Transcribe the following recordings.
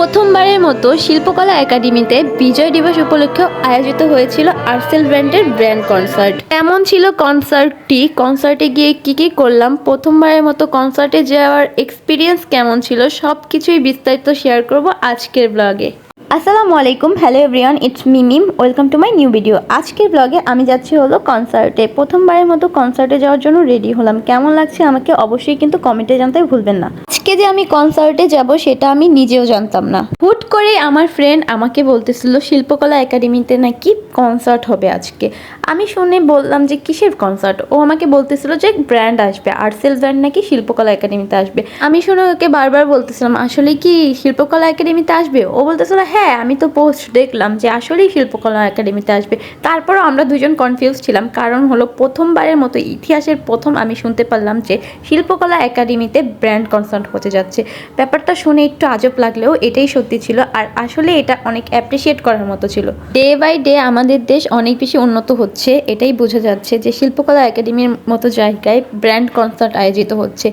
প্রথমবারের মতো শিল্পকলা একাডেমিতে বিজয় দিবস উপলক্ষে আয়োজিত হয়েছিল আর্সেল ব্র্যান্ডের ব্র্যান্ড কনসার্ট। কেমন ছিল কনসার্টটি? কনসার্টে গিয়ে কি কি করলাম? প্রথমবারের মতো কনসার্টে যাওয়ার এক্সপিরিয়েন্স কেমন ছিল? সব কিছুই বিস্তারিত শেয়ার করব আজকের ব্লগে আসসালামু আলাইকুম hello everyone it's মিমিম welcome to my new video আজকের ব্লগে আমি যাচ্ছি হলো কনসার্টে। প্রথমবারের মতো কনসার্টে যাওয়ার জন্য রেডি হলাম। কেমন লাগছে আমাকে অবশ্যই কিন্তু কমেন্টে জানতে ভুলবেন না। আজকে যে আমি কনসার্টে যাব সেটা আমি নিজেও জানতাম না। হুট করে আমার ফ্রেন্ড আমাকে বলতেছিল, শিল্পকলা একাডেমিতে নাকি কনসার্ট হবে আজকে? আমি শুনে বললাম যে, কিসের কনসার্ট ও আমাকে বলতেছিল যে ব্র্যান্ড আসবে আর্টসেল ব্র্যান্ড নাকি শিল্পকলা একাডেমিতে আসবে? আমি শুনে ওকে বারবার বলতেছিলাম, আসলে কি শিল্পকলা একাডেমিতে আসবে? ও বলতেছিল হ্যাঁ আমি তো পোস্ট দেখলাম যে, আসলেই শিল্পকলা একাডেমিতে আসবে। তারপরও আমরা দুজন কনফিউজ ছিলাম, কারণ হলো প্রথমবারের মতো ইতিহাসের প্রথম আমি শুনতে পারলাম যে, শিল্পকলা একাডেমিতে ব্র্যান্ড কনসার্ট হতে যাচ্ছে। ব্যাপারটা শুনে একটু আজব লাগলেও এটাই সত্যি ছিল আর আসলে এটা অনেক অ্যাপ্রিসিয়েট করার মতো ছিল। ডে বাই ডে আমাদের দেশ অনেক বেশি উন্নত হচ্ছে, এটাই বোঝা যাচ্ছে যে শিল্পকলা একাডেমির মতো জায়গায় ব্র্যান্ড কনসার্ট আয়োজিত হচ্ছে।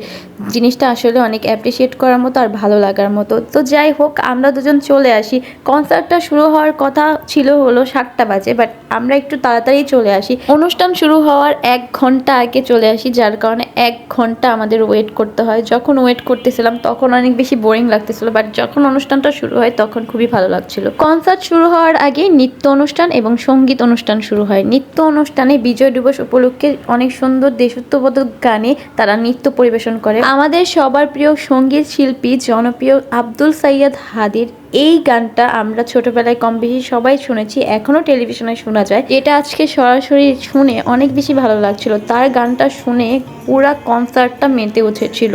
জিনিসটা আসলে অনেক অ্যাপ্রিসিয়েট করার মতো আর ভালো লাগার মতো। তো যাই হোক, আমরা দুজন চলে আসি। কনসার্টটা শুরু হওয়ার কথা ছিল হলো সাতটা বাজে বাট আমরা একটু তাড়াতাড়ি চলে আসি। অনুষ্ঠান শুরু হওয়ার এক ঘণ্টা আগে চলে আসি, যার কারণে এক ঘণ্টা আমাদের ওয়েট করতে হয়। যখন ওয়েট করতেছিলাম, তখন অনেক বেশি বোরিং লাগতেছিল বাট যখন অনুষ্ঠানটা শুরু হয়, তখন খুবই ভালো লাগছিল। কনসার্ট শুরু হওয়ার আগে নৃত্য অনুষ্ঠান এবং সংগীত অনুষ্ঠান শুরু হয়। নৃত্য অনুষ্ঠানে বিজয় দিবস উপলক্ষে অনেক সুন্দর দেশত্ববোধক গানে তারা নৃত্য পরিবেশন করে। আমাদের সবার প্রিয় সংগীত শিল্পী জনপ্রিয় আব্দুল সাইয়াদ হাদির, এই গানটা আমরা ছোটবেলায় কম বেশি সবাই শুনেছি, এখনও টেলিভিশনে শোনা যায়। এটা আজকে সরাসরি শুনে অনেক বেশি ভালো লাগছিল। তার গানটা শুনে পুরা কনসার্টটা মেতে উঠেছিল।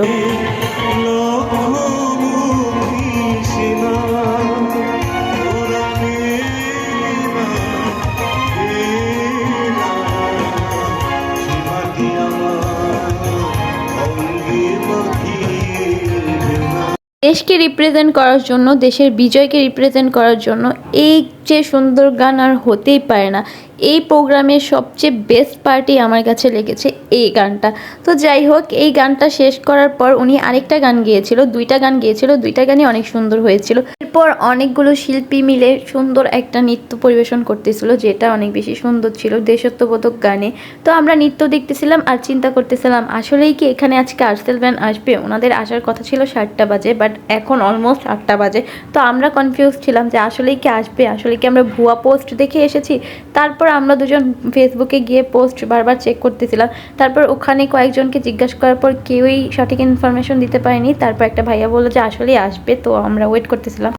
দেশকে রিপ্রেজেন্ট করার জন্য দেশের বিজয়কে রিপ্রেজেন্ট করার জন্য এই যে সুন্দর গান আর হতেই পারে না। এই প্রোগ্রামের সবচেয়ে বেস্ট পার্টি আমার কাছে লেগেছে এই গানটা। তো যাই হোক, এই গানটা শেষ করার পর উনি আরেকটা গান গিয়েছিল, দুইটা গান গিয়েছিল, দুইটা গানই অনেক সুন্দর হয়েছিল। এরপর অনেকগুলো শিল্পী মিলে সুন্দর একটা নৃত্য পরিবেশন করতেছিল, যেটা অনেক বেশি সুন্দর ছিল, দেশত্ববোধক গানে। তো আমরা নৃত্য দেখতেছিলাম আর চিন্তা করতেছিলাম, আসলেই কি এখানে আজকে আর্সেল ব্যান আসবে? ওনাদের আসার কথা ছিল সাতটা বাজে বাট এখন অলমোস্ট আটটা বাজে। তো আমরা কনফিউজ ছিলাম যে আসলেই কি আসবে আসলে কি আমরা ভুয়া পোস্ট দেখে এসেছি। তারপর আমরা দুজন ফেসবুকে গিয়ে পোস্ট বারবার চেক করতেছিলাম। তারপর ওখানে কয়েকজনকে জিজ্ঞাসা করার পর কেউই সঠিক ইনফরমেশন দিতে পারেনি। তারপর একটা ভাইয়া বলল যে আসলেই আসবে। তো আমরা ওয়েট করতেছিলাম।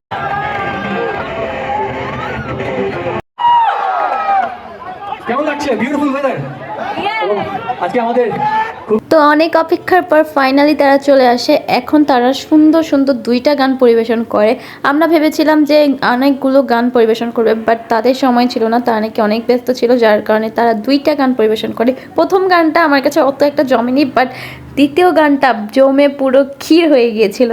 কেমন লাগছে? বিউটিফুল ওয়েদার আজকে আমাদের তো অনেক অপেক্ষার পর ফাইনালি তারা চলে আসে। এখন তারা সুন্দর সুন্দর দুইটা গান পরিবেশন করে। আমরা ভেবেছিলাম যে অনেকগুলো গান পরিবেশন করবে বাট তাদের সময় ছিল না। তারা নাকি অনেক ব্যস্ত ছিল, যার কারণে তারা দুইটা গান পরিবেশন করে। প্রথম গানটা আমার কাছে অত একটা জমেনি বাট দ্বিতীয় গানটা জমে পুরো ক্ষীর হয়ে গিয়েছিল।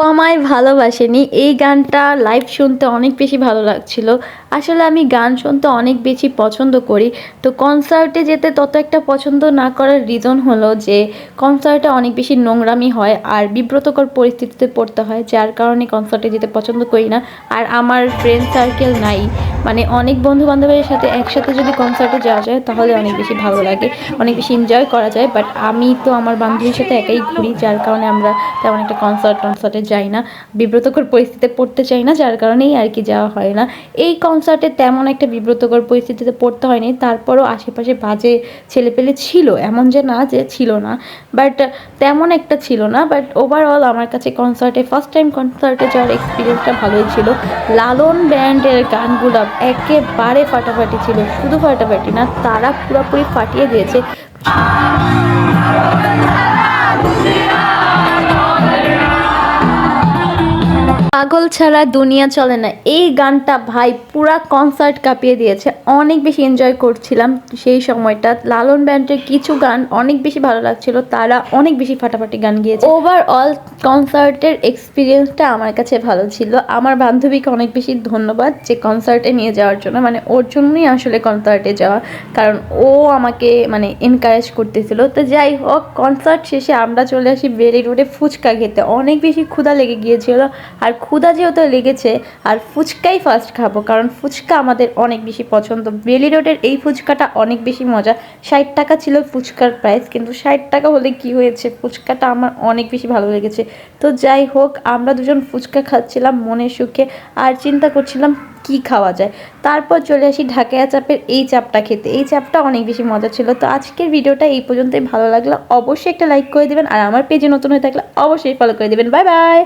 আমায় ভালোবাসেনি। এই গানটা লাইভ শুনতে অনেক বেশি ভালো লাগছিল। আসলে আমি গান শুনতে অনেক বেশি পছন্দ করি। তো কনসার্টে যেতে তত একটা পছন্দ না করার রিজন হলো যে কনসার্টে অনেক বেশি নোংরামি হয় আর বিব্রতকর পরিস্থিতিতে পড়তে হয়, যার কারণে কনসার্টে যেতে পছন্দ করি না। আর আমার ফ্রেন্ড সার্কেল নাই। মানে অনেক বন্ধু বান্ধবের সাথে একসাথে যদি কনসার্টে যাওয়া যায়, তাহলে অনেক বেশি ভালো লাগে। অনেক বেশি এনজয় করা যায়। বাট আমি তো আমার বান্ধবীর সাথে একাই ঘুরি, যার কারণে আমরা তেমন একটা কনসার্ট টনসার্টে যাই না, বিব্রতকর পরিস্থিতিতে পড়তে চাই না, যার কারণেই আর কি যাওয়া হয় না। এই কনসার্টে তেমন একটা বিব্রতকর পরিস্থিতিতে পড়তে হয়নি, তারপরও আশেপাশে বাজে ছেলেপেলে ছিল, এমন যে না যে ছিল না। বাট তেমন একটা ছিল না বাট ওভারঅল আমার কাছে কনসার্টে ফার্স্ট টাইম কনসার্টে যাওয়ার এক্সপিরিয়েন্সটা ভালোই ছিল। লালন ব্যান্ডের গানগুলো একেবারে ফাটাফাটি ছিল, শুধু ফাটাফাটি না, তারা পুরোপুরি ফাটিয়ে দিয়েছে। ছাড়া দুনিয়া চলে না। এই গানটা ভাই পুরা কনসার্ট কাঁপিয়ে দিয়েছে। অনেক বেশি এনজয় করছিলাম সেই সময়টা। লালন ব্যান্ডের কিছু গান অনেক বেশি ভালো লাগছিল। তারা অনেক বেশি ফাটাফাটি গান গিয়েছে। ওভারঅল কনসার্টের এক্সপিরিয়েন্সটা আমার কাছে ভালো ছিল। আমার বান্ধবীকে অনেক বেশি ধন্যবাদ যে কনসার্টে নিয়ে যাওয়ার জন্য। মানে ওর জন্যই আসলে কনসার্টে যাওয়া। কারণ ও আমাকে মানে এনকারেজ করতেছিল। তো যাই হোক কনসার্ট শেষে আমরা চলে আসি বেলি রোডে ফুচকা খেতে। অনেক বেশি ক্ষুধা লেগে গিয়েছিল। আর ক্ষুধা যেহেতু লেগেছে আর ফুচকাই ফার্স্ট খাব, কারণ ফুচকা আমাদের অনেক বেশি পছন্দ। বেলি রোডের এই ফুচকাটা অনেক বেশি মজা। ষাট টাকা ছিল ফুচকার প্রাইস কিন্তু ষাট টাকা হলে কি হয়েছে? ফুচকাটা আমার অনেক বেশি ভালো লেগেছে। তো যাই হোক, আমরা দুজন ফুচকা খাচ্ছিলাম মনে সুখে আর চিন্তা করছিলাম কি খাওয়া যায়। তারপর চলে আসি ঢাকায়া চাপের এই চাপটা খেতে। এই চাপটা অনেক বেশি মজা ছিল। তো আজকের ভিডিওটা এই পর্যন্তই। ভালো লাগল অবশ্যই একটা লাইক করে দেবেন আর আমার পেজে নতুন হয়ে থাকলে অবশ্যই ফলো করে দেবেন। Bye bye